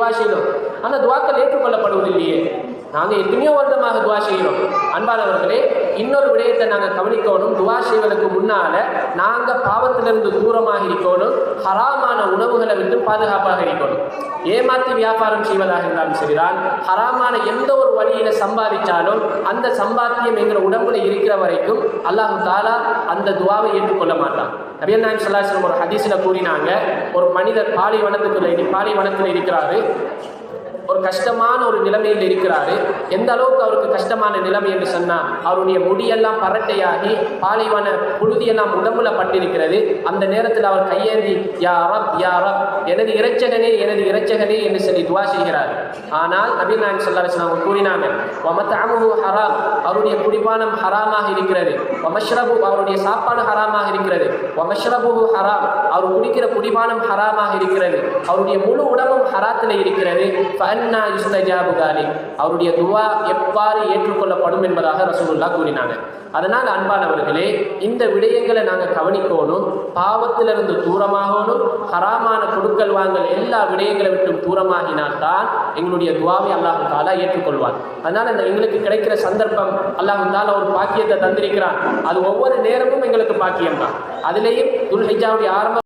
துவா செய்யணும் அந்த துவாக்கள் ஏற்றுக்கொள்ளப்படுவதில்லையே. நாங்கள் எத்தனையோ வருடமாக துவா செய்கிறோம். அன்பானவர்களே இன்னொரு விடயத்தை நாங்கள் கவனிக்கணும். துவா செய்வதற்கு முன்னால நாங்கள் பாவத்திலிருந்து தூரமாக இருக்கணும். ஹராமான உணவுகளை விட்டு பாதுகாப்பாக இருக்கணும். ஏமாத்தி வியாபாரம் செய்வதாக இருந்தாலும் சரிதான் ஹராமான எந்த ஒரு வழியில சம்பாதிச்சாலும் அந்த சம்பாத்தியம் எங்கள் உடம்புல இருக்கிற வரைக்கும் அல்லாஹு தாலா அந்த துவாவை ஏற்றுக்கொள்ள மாட்டான். நபியல் நாயம் சல்லாஹம் ஒரு ஹதீஸில் கூறினாங்க ஒரு மனிதர் பாலைவனத்துக்குள்ள பாலைவனத்தில் இருக்கிறாரு. ஒரு கஷ்டமான ஒரு நிலைமையில் இருக்கிறாரு. எந்த அளவுக்கு அவருக்கு கஷ்டமான நிலைமை என்று சொன்னால் அவருடைய முடியெல்லாம் பரட்டையாகி பாலைவன புழுதியெல்லாம் உடம்புல பட்டிருக்கிறது. அந்த நேரத்தில் அவர் கையேந்தி யாரப் யாரப் எனது இறைச்சகனே எனது இறைச்சகனே என்று சொல்லி துவா செய்கிறார். ஆனால் நபீன் நாயன் சொல்லாஸ் அவங்க கூறினாங்க ஹராம். அவருடைய குடிபானம் ஹராமாக இருக்கிறது. வமஷ்ரபு அவருடைய சாப்பாடு ஹராமாக இருக்கிறது. வமஷ்ரபு ஹராம். அவர் குடிக்கிற குடிபானம் ஹராமாக இருக்கிறது. அவருடைய முழு உடம்பும் ஹராத்தில் இருக்கிறது. அன்னா யுஸ்தஜாபு அவருடைய துவா எவ்வாறு ஏற்றுக்கொள்ளப்படும் என்பதாக ரசூலுல்லா கூறினாங்க. அதனால் அன்பானவர்களே இந்த விடயங்களை நாங்கள் கவனிக்கணும். பாவத்திலிருந்து தூரமாகணும். ஹராமான கொடுக்கல் வாங்கல் எல்லா விடயங்களை விட்டும் தூரமாகினால்தான் எங்களுடைய துவாவை அல்லாஹு தாலா ஏற்றுக்கொள்வார் அதனால் இந்த எங்களுக்கு கிடைக்கிற சந்தர்ப்பம் அல்லாஹு தாலா ஒரு பாக்கியத்தை தந்திருக்கிறான். அது ஒவ்வொரு நேரமும் எங்களுக்கு பாக்கியம் தான் அதுலேயும் துல்ஹிஜாவுடைய ஆரம்ப